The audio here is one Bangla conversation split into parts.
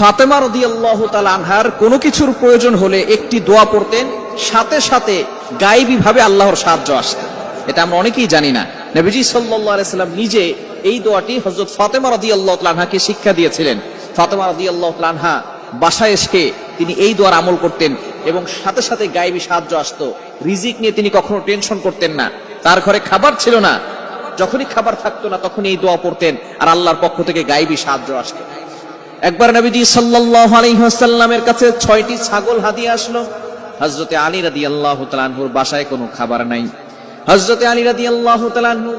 ফাতেমা রদি আল্লাহ আনহার কোনো কিছুর প্রয়োজন হলে একটি দোয়া পড়তেন, সাথে সাথে গায়েবী ভাবে আল্লাহর সাহায্য আসত। এটা আমরা অনেকেই জানি না। নবীজি সাল্লাম নিজে এই দোয়াটি হজরত ফাতেমা রদি আল্লাহ আনহাকে শিক্ষা দিয়েছিলেন। ফাতেমা রদি আল্লাহ আনহা বাসায় এসে তিনি এই দোয়ার আমল করতেন এবং সাথে সাথে গায়েবী সাহায্য আসতো। রিজিক নিয়ে তিনি কখনো টেনশন করতেন না। তার ঘরে খাবার ছিল না। যখনই খাবার থাকতো না তখনই এই দোয়া পড়তেন আর আল্লাহর পক্ষ থেকে গায়েবী সাহায্য আসতো। একবার নবীজি সাল্লাল্লাহু আলাইহি ওয়াসাল্লামের কাছে ছয়টি ছাগল হাদিয়ে আসলো। হযরতে আলী রাদিয়াল্লাহু তাআলার বাসায় কোনো খাবার নাই। হযরতে আলী রাদিয়াল্লাহু তাআলাহু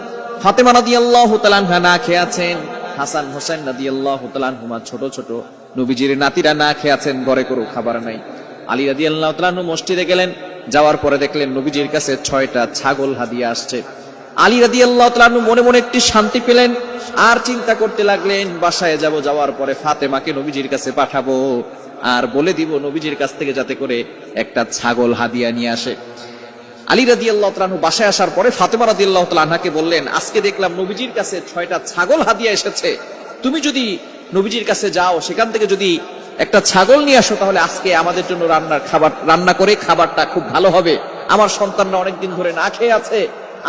ফাতেমা রাদিয়াল্লাহু তাআলা না খেয়ে আছেন। হাসান হোসেন রাদিয়াল্লাহু তাআলাহুমা ছোট ছোট। নবীজির নাতিরা না খেয়ে আছেন, ঘরে কোনো খাবার নাই। আলী রাদিয়াল্লাহু তাআলাহু মসজিদে গেলেন, যাওয়ার পরে দেখলেন নবীজির কাছে ছয়টা ছাগল হাদিয়ে আসছে। আলী রাদি আল্লাহ মনে মনে একটি শান্তি পেলেন, আর চিন্তা করতে লাগলেন, বাসায় যাব যাওয়ার পরে ফাতেমাকে নবীজির কাছে পাঠাবো, আর বলে দিব নবীজির কাছ থেকে যাতে করে একটা ছাগল হাদিয়া নিয়ে আসে। আলী রাদি আল্লাহ তালু বাসায় আসার পরে ফাতেমা রাদি আল্লাহ তালাহাকে বললেন, আজকে দেখলাম নবীজির কাছে ছয়টা ছাগল হাদিয়া এসেছে। তুমি যদি নবীজির কাছে যাও, সেখান থেকে যদি একটা ছাগল নিয়ে আসো, তাহলে আজকে আমাদের জন্য রান্নার খাবার, রান্না করে খাবারটা খুব ভালো হবে। আমার সন্তানরা অনেকদিন ধরে না খেয়ে আছে।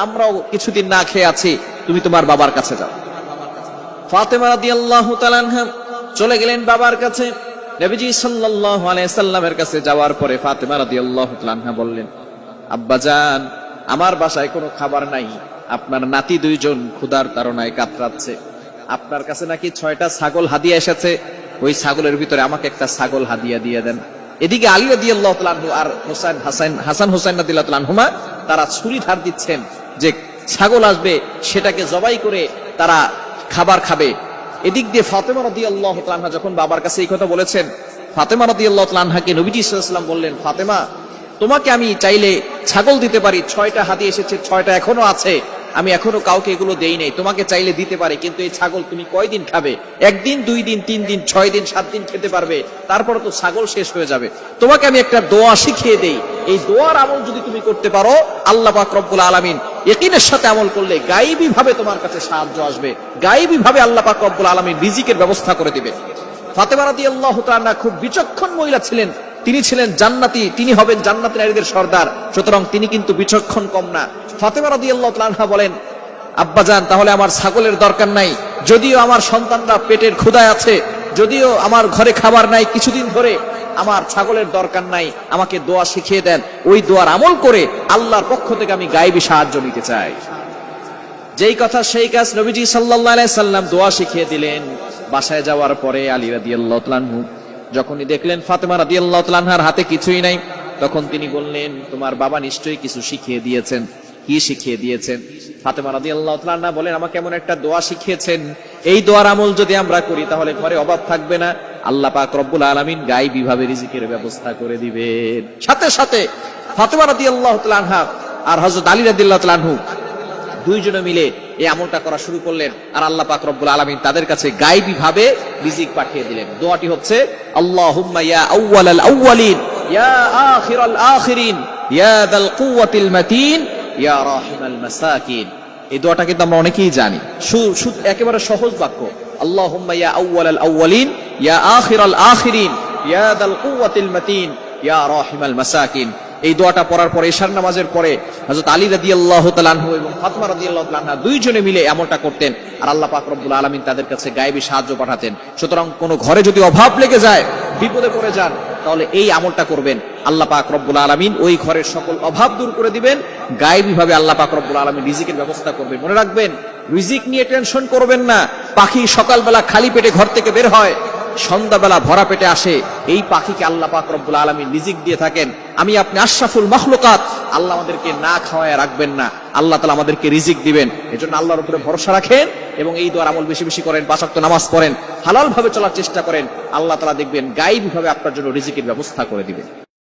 আমরাও কিছুদিন না খেয়ে আছি, তুমি তোমার বাবার কাছে যাও। ফাতেমা রাদিয়াল্লাহু তাআলা চলে গেলেন বাবার কাছে। নবীজি সাল্লাল্লাহু আলাইহি সাল্লামের কাছে যাওয়ার পরে ফাতেমা রাদিয়াল্লাহু তাআলা বললেন আব্বাজান আমার বাসায় কোনো খাবার নাই। আপনার নাতি দুইজন ক্ষুধার তাড়নায় কাতরাচ্ছে। আপনার কাছে নাকি ছয়টা ছাগল হাদিয়া এসেছে। ওই ছাগলের ভিতরে আমাকে একটা ছাগল হাদিয়া দিয়ে দেন। এদিকে আলী রাদিয়াল্লাহু আর হোসেন হাসান হাসান হোসেন রাদিয়াল্লাহু তারা ছুরি ধার দিচ্ছেন। যে ছাগল আসবে, সেটাকে জবাই করে তারা খাবার খাবে। এদিক দিয়ে ফাতেমা রদি আল্লাহ যখন বাবার কাছে এই কথা বলেছেন, ফাতেমা রদি আল্লাহ নবীজি ইসলাম বললেন, ফাতেমা, তোমাকে আমি চাইলে ছাগল দিতে পারি, ছয়টা হাতি এসেছে, ছয়টা এখনও আছে, আমি এখনও কাউকে এগুলো দেই নাই, তোমাকে চাইলে দিতে পারি, কিন্তু এই ছাগল তুমি কয়দিন খাবে? একদিন, দুই দিন, তিন দিন, ছয় দিন, সাত দিন খেতে পারবে, তারপরে তো ছাগল শেষ হয়ে যাবে। তোমাকে আমি একটা দোয়া শিখিয়ে দেই, এই দোয়ার আমল যদি তুমি করতে পারো, আল্লাহ পাক রব্বুল আলামিন একিনের সাথে আমল করলে গায়েবী ভাবে তোমার কাছে সাহায্য আসবে। গায়েবী ভাবে আল্লাহ পাক রব্বুল আলামিন রিজিকের ব্যবস্থা করে দিবে। ফাতেমা রাদিয়াল্লাহু তাআলা খুব বিচক্ষণ মহিলা ছিলেন। তিনি ছিলেন জান্নাতি, তিনি হবেন জান্নাতি নারীদের সর্দার। সুতরাং তিনি কিন্তু বিচক্ষণ কম না। ফাতেমা রাদিয়াল্লাহু তাআলা বলেন আব্বাজান তাহলে আমার ছাগলের দরকার নাই। যদিও আমার সন্তানরা পেটের ক্ষুধায় আছে, যদিও আমার ঘরে খাবার নাই, কিছুদিন ধরে আমার ছাগলের দরকার নাই, আমাকে দোয়া শিখিয়ে দেন। ওই দোয়ার আমল করে আল্লাহর পক্ষ থেকে আমি গায়েবী সাহায্য নিতে চাই। যেই কথা সেই কাজ নবীজি আলাইহি সাল্লাম দোয়া শিখিয়ে দিলেন, বাসায় যাওয়ার পরে আলী রাদিয়াল্লাহু তাআলা যখনই দেখলেন ফাতেমা রাদিয়াল্লাহু তাআলার হাতে কিছুই নাই, তখন তিনি বললেন, তোমার বাবা নিশ্চয়ই কিছু শিখিয়ে দিয়েছেন। কি শিখিয়ে দিয়েছেন? ফাতেমা রাদিয়াল্লাহু তাআলা বলেন, আমাকে এমন একটা দোয়া শিখিয়েছেন। এই দোয়ার আমল যদি আমরা করি, তাহলে ঘরে অভাব থাকবে না। আল্লাহ পাক রব্বুল আলামিন গায়ে বিভাবে রিজিকের ব্যবস্থা করে দিবেন। সাথে সাথে ফাতেমা রাদিয়াল্লাহু তাআলা আর হযরত আলী রাদিয়াল্লাহু তাআলা দুইজনে মিলে এই আমলটা করা শুরু করলেন আর আল্লাহ পাক রব্বুল আলামিন তাদের কাছে গায়েবী ভাবে রিজিক পাঠিয়ে দিলেন। দোয়াটি হচ্ছে, আল্লাহুম্মা ইয়া আউওয়ালাল আউওয়ালিন, ইয়া আখিরাল আখিরিন, ইয়া দাল কুওয়াতিল মাতিন, ইয়া রাহিমাল মাসাকিন। এই দোয়াটা কিন্তু আমরা অনেকেই জানি। একেবারে সহজ বাক্য। আল্লাহুম্মা ইয়া আউওয়ালাল আউওয়ালিন ইয়া আখিরাল আখিরিন ইয়া দাল কুওয়াতিল মাতিন ইয়া রাহিমাল মাসাকিন এই দোয়াটা পড়ার পরে, এশার নামাজের পরে হযরত আলী রাদিয়াল্লাহু তাআলা আনহু এবং ফাতেমা রাদিয়াল্লাহু তাআলা আনহা দুইজনে মিলে এমনটা করতেন। আর আল্লাহ পাক রব্বুল আলামিন তাদের কাছে গায়েবী সাহায্য পাঠাতেন। সুতরাং কোনো ঘরে যদি অভাব লেগে যায়, বিপদে পড়ে যান, তাহলে এই আমলটা করবেন। আল্লাহ পাক রব্বুল আলামিন ওই ঘরের সকল অভাব দূর করে দিবেন। গায়েবী ভাবে আল্লাহ পাক রব্বুল আলামিন রিজিকের ব্যবস্থা করবেন। মনে রাখবেন, রিজিক নিয়ে টেনশন করবেন না। পাখি সকালবেলা খালি পেটে ঘর থেকে বের হয় সন্ধ্যাবেলা ভরা পেটে আসে, এই পাখিকে আল্লাহ পাক রব্বুল আলমী রিজিক দিয়ে থাকেন। আমি আপনি আশরাফুল মখলুকাত, আল্লাহ আমাদেরকে না খাওয়ায় রাখবেন না। আল্লাহ তালা আমাদেরকে রিজিক দিবেন। এজন্য আল্লাহর উপরে ভরসা রাখেন এবং এই দোয়ার আমল বেশি বেশি করেন পাশাক্ত নামাজ পড়েন হালাল ভাবে চলার চেষ্টা করেন। আল্লাহ তালা দেখবেন গাইবভাবে আপনার জন্য রিজিকের ব্যবস্থা করে দিবেন।